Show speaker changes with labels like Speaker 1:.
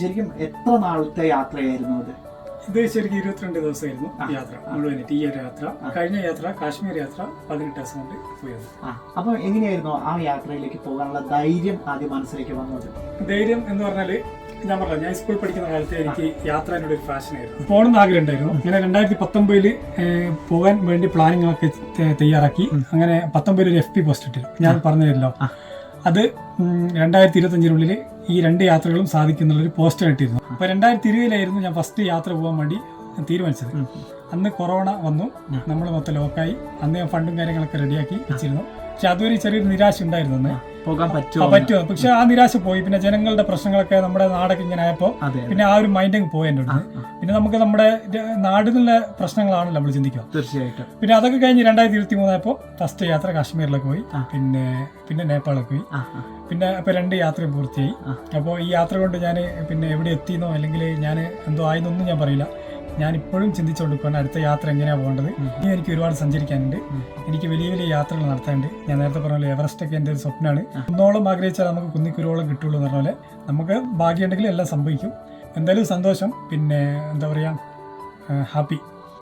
Speaker 1: ശരിക്കും എത്ര നാളത്തെ യാത്രയായിരുന്നു അത്?
Speaker 2: ഇത് ശരിക്കും ഇരുപത്തിരണ്ട് ദിവസമായിരുന്നു യാത്ര. മുഴുവനായിട്ട് ഈ ഒരു യാത്ര. കഴിഞ്ഞ യാത്ര കാശ്മീർ യാത്ര പതിനെട്ട് ദിവസം കൊണ്ട് പോയത്.
Speaker 1: അപ്പൊ എങ്ങനെയായിരുന്നു ആ യാത്രയിലേക്ക് പോകാനുള്ള ധൈര്യം ആദ്യം മനസ്സിലേക്ക് വന്നത്?
Speaker 2: ധൈര്യം എന്ന് പറഞ്ഞാൽ ഞാൻ പറഞ്ഞു ഞാൻ സ്കൂൾ പഠിക്കുന്ന കാലത്ത് എനിക്ക് യാത്ര എന്നോട് ഒരു ഫാഷൻ ആയിരുന്നു പോകണമെന്ന് ആഗ്രഹം ഉണ്ടായിരുന്നു അങ്ങനെ രണ്ടായിരത്തി പത്തൊമ്പതിൽ പോകാൻ വേണ്ടി പ്ലാനിങ് ഒക്കെ തയ്യാറാക്കി. അങ്ങനെ പത്തൊമ്പതിൽ ഒരു എഫ് പി പോസ്റ്റ് ഇട്ടിരുന്നു ഞാൻ പറഞ്ഞതല്ലോ അത് രണ്ടായിരത്തി ഇരുപത്തഞ്ചിനുള്ളിൽ ഈ രണ്ട് യാത്രകളും സാധിക്കുന്നുള്ളൊരു പോസ്റ്റർ ഇട്ടിരുന്നു. അപ്പൊ രണ്ടായിരത്തി ഇരുപതിലായിരുന്നു ഞാൻ ഫസ്റ്റ് യാത്ര പോകാൻ വേണ്ടി തീരുമാനിച്ചത്. അന്ന് കൊറോണ വന്നു. നമ്മൾ മൊത്തം ലോക്കായി അന്ന് ഞാൻ ഫണ്ടും കാര്യങ്ങളൊക്കെ റെഡിയാക്കി വെച്ചിരുന്നു. പക്ഷെ അതൊരു ചെറിയൊരു നിരാശ ഉണ്ടായിരുന്നു അന്ന്.
Speaker 1: പോകാൻ പറ്റുമോ
Speaker 2: പറ്റുമോ? പക്ഷെ ആ നിരാശ പോയി. പിന്നെ ജനങ്ങളുടെ പ്രശ്നങ്ങളൊക്കെ നമ്മുടെ നാടൊക്കെ ഇങ്ങനെ ആയപ്പോ പിന്നെ ആ ഒരു മൈൻഡ് അങ്ങ് പോയി എന്റെ പിന്നെ നമുക്ക് നമ്മുടെ നാടിനുള്ള പ്രശ്നങ്ങളാണല്ലോ നമ്മൾ ചിന്തിക്കുക.
Speaker 1: തീർച്ചയായിട്ടും.
Speaker 2: പിന്നെ അതൊക്കെ കഴിഞ്ഞ് രണ്ടായിരത്തി ഇരുപത്തി മൂന്നായപ്പോൾ ഫസ്റ്റ് യാത്ര കാശ്മീരിലൊക്കെ പോയി. പിന്നെ പിന്നെ നേപ്പാളൊക്കെ പോയി. പിന്നെ ഇപ്പൊ രണ്ട് യാത്രയും പൂർത്തിയായി. അപ്പോൾ ഈ യാത്ര കൊണ്ട് ഞാൻ പിന്നെ എവിടെ എത്തിയെന്നോ അല്ലെങ്കിൽ ഞാൻ എന്തോ ആയെന്നൊന്നും ഞാൻ പറയില്ല. ഞാൻ ഇപ്പോഴും ചിന്തിച്ചുകൊണ്ടിരിക്കുകയാണ് അടുത്ത യാത്ര എങ്ങനെയാണ് പോകേണ്ടത്. ഇനി എനിക്ക് ഒരുപാട് സഞ്ചരിക്കാനുണ്ട്. എനിക്ക് വലിയ വലിയ യാത്രകൾ നടത്താനുണ്ട്. ഞാൻ നേരത്തെ പറഞ്ഞ പോലെ എവറസ്റ്റ് ഒക്കെ എന്റെ ഒരു സ്വപ്നമാണ് കുന്നോളം ആഗ്രഹിച്ചാൽ നമുക്ക് കുന്നിക്കുരുവോളം കിട്ടുള്ളൂ എന്ന് പറഞ്ഞ പോലെ നമുക്ക് ഭാഗ്യമുണ്ടെങ്കിൽ എല്ലാം സംഭവിക്കും. എന്തായാലും സന്തോഷം. പിന്നെ എന്താ പറയുക ഹാപ്പി.